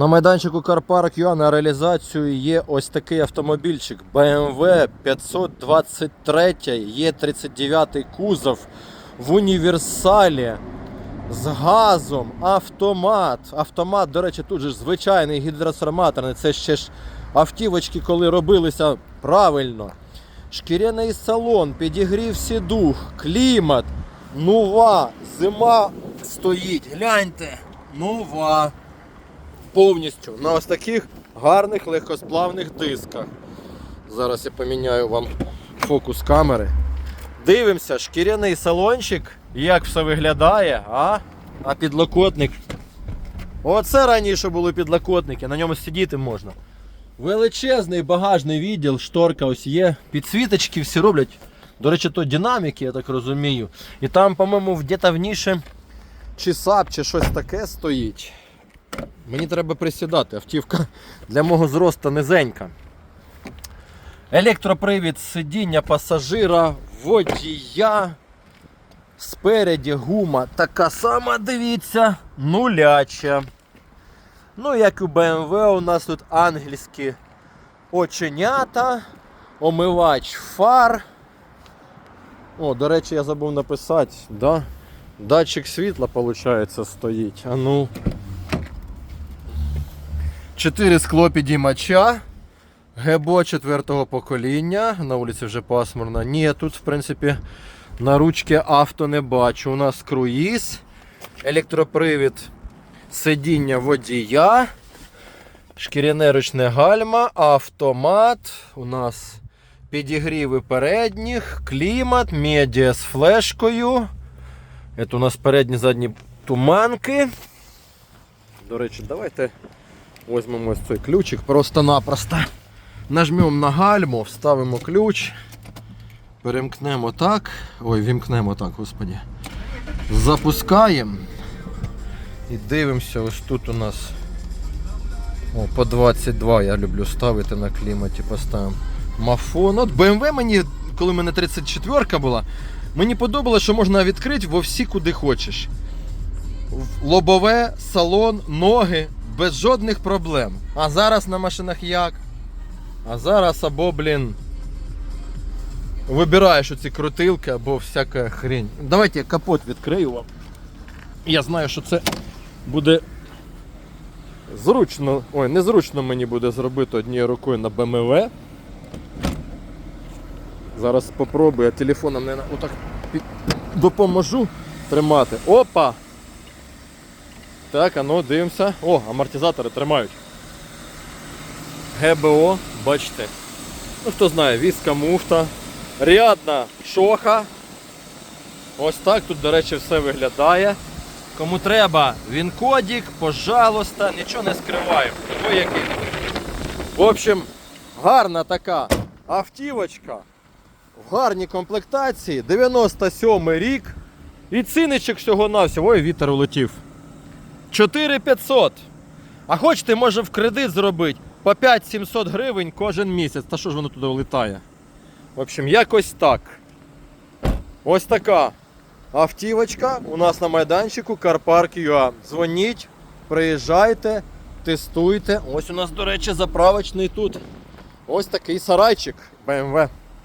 На майданчику Юа на реалізацію є ось такий автомобільчик BMW 523 Е39 кузов в універсалі з газом, автомат. Автомат, до речі, тут же звичайний гідротрансформаторний. Це ще ж автівочки, коли робилися правильно. Шкіряний салон, підігрів сідух, клімат, нова, зима стоїть. Гляньте, нова повністю на ось таких гарних легкосплавних дисках. Зараз я поміняю вам фокус камери. Дивимося, шкіряний салончик, як все виглядає, а? А підлокотник. Оце раніше були підлокотники, на ньому сидіти можна. Величезний багажний відділ, шторка ось є. Підсвіточки всі роблять. До речі, то динаміки, я так розумію. І там, по-моєму, в ніші чи сап, чи щось таке стоїть. Мені треба присідати, автівка для мого зросту низенька. Електропривід сидіння пасажира, водія. Спереді гума така сама, дивіться, нуляча. Ну, як у BMW, у нас тут ангельські оченята, омивач фар. О, до речі, я забув написати, да? Датчик світла, виходить, стоїть. А ну. Чотири скло підіймача. ГБО четвертого покоління. На вулиці вже пасмурно. Ні, тут, в принципі, на ручки авто не бачу. У нас круїз, електропривід сидіння водія, шкіряне ручне гальма, автомат. У нас підігріви передніх, клімат, медіа з флешкою. Це у нас передні задні туманки. До речі, давайте візьмемо ось цей ключик просто-напросто. Нажмемо на гальму, вставимо ключ, перемкнемо так. Ой, вімкнемо так, господі. Запускаємо. І дивимося, ось тут у нас о, по 22 я люблю ставити на кліматі, поставимо мафон. От BMW мені, коли в мене 34 була, мені подобалося, що можна відкрити во всі куди хочеш. Лобове, салон, ноги без жодних проблем. А зараз на машинах як? А зараз або, блін. Вибираєш оці крутилки або всяка хрень. Давайте я капот відкрию вам. Я знаю, що це буде зручно. Ой, незручно мені буде зробити однією рукою на БМВ. Зараз спробую, я телефоном не отак допоможу тримати. Опа! Так, а ну дивимося. О, амортизатори тримають. ГБО, бачите. Ну хто знає, віска муфта. Рядна шоха. Ось так тут, до речі, все виглядає. Кому треба, він кодік, пожалуйста, нічого не скриваю. Ой, який. В общем, гарна така автівочка. В гарній комплектації. 97 рік. І ціничок всього-навсього. Ой, вітер улетів. 4500. А хочете, може в кредит зробити по 5-700 гривень кожен місяць. Та що ж воно туди влітає? В общем, якось так. Ось така автівочка у нас на майданчику ЮА. Дзвоніть, приїжджайте, тестуйте. Ось у нас, до речі, заправочний тут. Ось такий сарайчик BMW.